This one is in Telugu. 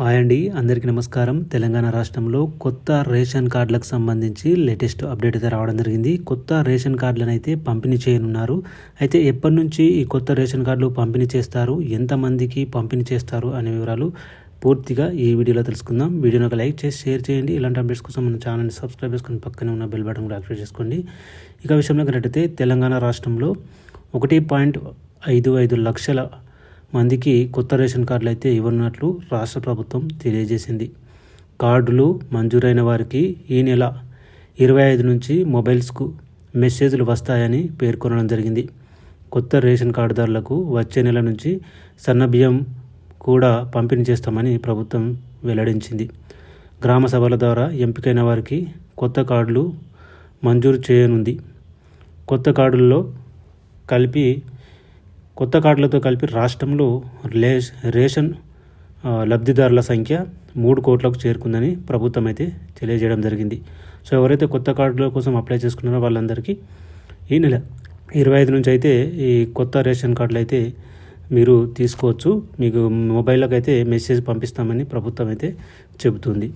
హాయ్ అండి అందరికీ నమస్కారం. తెలంగాణ రాష్ట్రంలో కొత్త రేషన్ కార్డులకు సంబంధించి లేటెస్ట్ అప్డేట్ అయితే రావడం జరిగింది. కొత్త రేషన్ కార్డులను అయితే పంపిణీ చేయనున్నారు. అయితే ఎప్పటి నుంచి ఈ కొత్త రేషన్ కార్డులు పంపిణీ చేస్తారు? ఎంతమందికి పంపిణీ చేస్తారు అనే వివరాలు పూర్తిగా ఈ వీడియోలో తెలుసుకుందాం. వీడియోని ఒక లైక్ చేసి షేర్ చేయండి. ఇలాంటి అప్డేట్స్ కోసం మన ఛానల్ని సబ్స్క్రైబ్ చేసుకుని పక్కనే ఉన్న బెల్ బటన్ కూడా యాక్టివేట్ చేసుకోండి. ఇక విషయంలో కరెక్టైతే తెలంగాణ రాష్ట్రంలో ఒకటి పాయింట్ ఐదు ఐదు లక్షల మందికి కొత్త రేషన్ కార్డులు అయితే ఇవ్వనున్నట్లు రాష్ట్ర ప్రభుత్వం తెలియజేసింది. కార్డులు మంజూరైన వారికి ఈ నెల ఇరవై ఐదు నుంచి మొబైల్స్కు మెసేజ్లు వస్తాయని పేర్కొనడం జరిగింది. కొత్త రేషన్ కార్డుదారులకు వచ్చే నెల నుంచి సన్నబియ్యం కూడా పంపిణీ చేస్తామని ప్రభుత్వం వెల్లడించింది. గ్రామ సభల ద్వారా ఎంపికైన వారికి కొత్త కార్డులు మంజూరు చేయనుంది. కొత్త కార్డుల్లో కలిపి కొత్త కార్డులతో కలిపి రాష్ట్రంలో లే రేషన్ లబ్ధిదారుల సంఖ్య మూడు కోట్లకు చేరుకుందని ప్రభుత్వం అయితే తెలియజేయడం జరిగింది. సో ఎవరైతే కొత్త కార్డుల కోసం అప్లై చేసుకున్నారో వాళ్ళందరికీ ఈ నెల ఇరవై ఐదు నుంచి అయితే ఈ కొత్త రేషన్ కార్డులు అయితే మీరు తీసుకోవచ్చు. మీకు మొబైల్లోకి అయితే మెసేజ్ పంపిస్తామని ప్రభుత్వం అయితే చెబుతుంది.